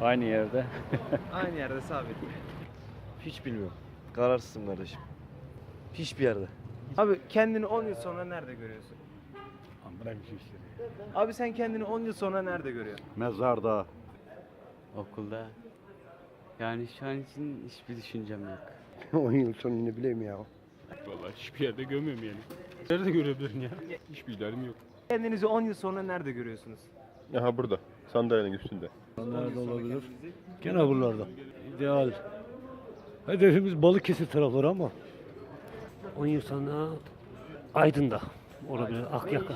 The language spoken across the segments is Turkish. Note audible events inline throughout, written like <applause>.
Aynı yerde. <laughs> Aynı yerde sabit. Hiç bilmiyorum. Kararsızım kardeşim. Hiçbir yerde. Abi kendini 10 yıl sonra nerede görüyorsun? Bırak şu işleri. Abi sen kendini 10 yıl sonra nerede görüyorsun? Mezarda. Okulda. Yani şu an için hiçbir düşüncem yok. <laughs> 10 yıl sonra ne bileyim ya. Vallahi hiçbir yerde görmüyorum yani. Nerede görebilirim ya? Hiçbir ilerim yok. Kendinizi 10 yıl sonra nerede görüyorsunuz? Aha burada. Sandalyenin üstünde. Nerede olabilir? Gene buralarda. İdeal. Hedefimiz Balıkesir tarafları ama 10 yıl sonra Aydın'da olabilir, Akyaka.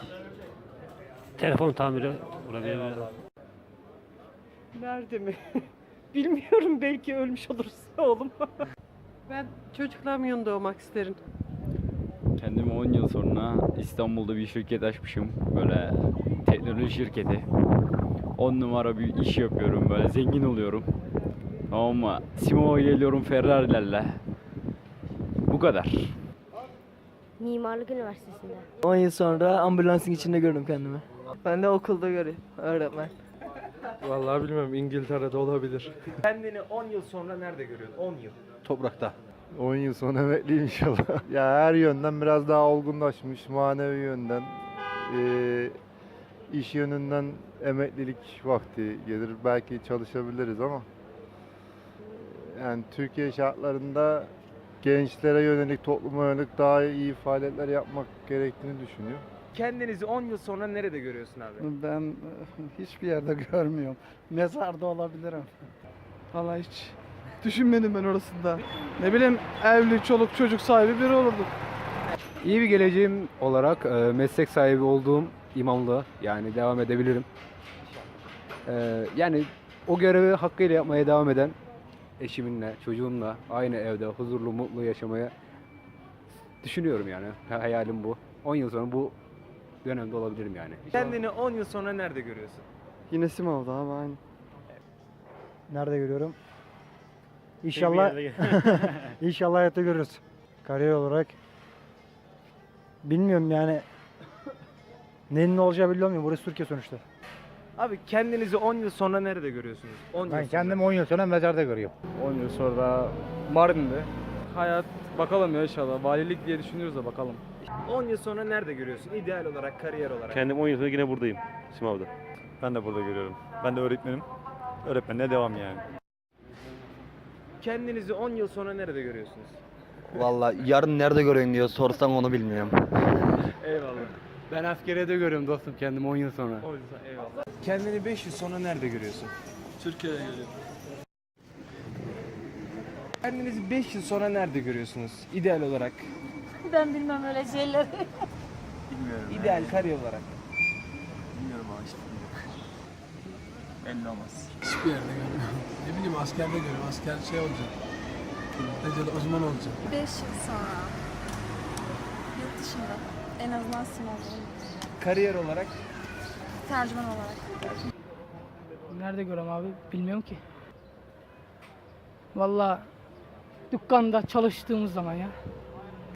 Telefon tamiri olabilir. Nerede mi? <laughs> Bilmiyorum belki ölmüş olursa <laughs> oğlum. Ben çocuklarımın yanında olmak isterim. Kendimi 10 yıl sonra İstanbul'da bir şirket açmışım. Böyle teknoloji şirketi. 10 numara bir iş yapıyorum. Böyle zengin oluyorum. Tamam mı? Simo'ya geliyorum Ferrari'lerle. Bu kadar. Mimarlık Üniversitesi'nde. 10 yıl sonra ambulansın içinde gördüm kendimi. Ben de okulda göreyim. Öğretmen. Vallahi bilmiyorum İngiltere'de olabilir. Kendini 10 yıl sonra nerede görüyorsun? 10 yıl. Toprakta. 10 yıl sonra emekliyim inşallah. ya her yönden biraz daha olgunlaşmış. Manevi yönden. eee, iş yönünden emeklilik vakti gelir. Belki çalışabiliriz ama yani Türkiye şartlarında gençlere yönelik, topluma yönelik daha iyi faaliyetler yapmak gerektiğini düşünüyorum. Kendinizi 10 yıl sonra nerede görüyorsun abi? Ben e, hiçbir yerde <laughs> görmüyorum. Mezarda olabilirim. Vallahi hiç düşünmedim ben orasında. Ne bileyim evli, çoluk, çocuk sahibi biri olurduk. İyi bir geleceğim olarak e, meslek sahibi olduğum imamlığa yani devam edebilirim. E, yani o görevi hakkıyla yapmaya devam eden eşimle, çocuğumla aynı evde huzurlu, mutlu yaşamaya düşünüyorum yani. Ha- Hayalim bu. 10 yıl sonra bu dönemde olabilirim yani. Kendini 10 yıl sonra nerede görüyorsun? Yine Simav'da abi aynı. Nerede görüyorum? İnşallah <laughs> inşallah hayatta görürüz. Kariyer olarak bilmiyorum yani neyin ne olacağı belli olmuyor. Burası Türkiye sonuçta. Abi kendinizi 10 yıl sonra nerede görüyorsunuz? 10 yıl sonra. 10 yıl sonra mezarda görüyorum. 10 yıl sonra Mardin'de. Hayat bakalım ya inşallah. Valilik diye düşünüyoruz da bakalım. 10 yıl sonra nerede görüyorsun? İdeal olarak, kariyer olarak. Kendim 10 yıl sonra yine buradayım. Simav'da. Ben de burada görüyorum. Ben de öğretmenim. Öğretmenliğe devam yani. Kendinizi 10 yıl sonra nerede görüyorsunuz? Vallahi yarın nerede görüyorsun diyor sorsan onu bilmiyorum. Eyvallah. Ben askeriyede görüyorum dostum kendimi 10 yıl sonra. O yüzden eyvallah. Kendini 5 yıl sonra nerede görüyorsun? Türkiye'de görüyorum. Kendinizi 5 yıl sonra nerede görüyorsunuz? İdeal olarak. Ben bilmem öyle şeyleri. <laughs> İdeal kariyer olarak. Hiçbir yerde görmüyorum. Ne bileyim askerde görüyorum. Asker şey olacak. Necede uzman olacak. 5 yıl sonra. Yurt dışında. En azından sınavda. Kariyer olarak. Tercüman olarak. Nerede görüyorum abi bilmiyorum ki. Valla dükkanda çalıştığımız zaman ya.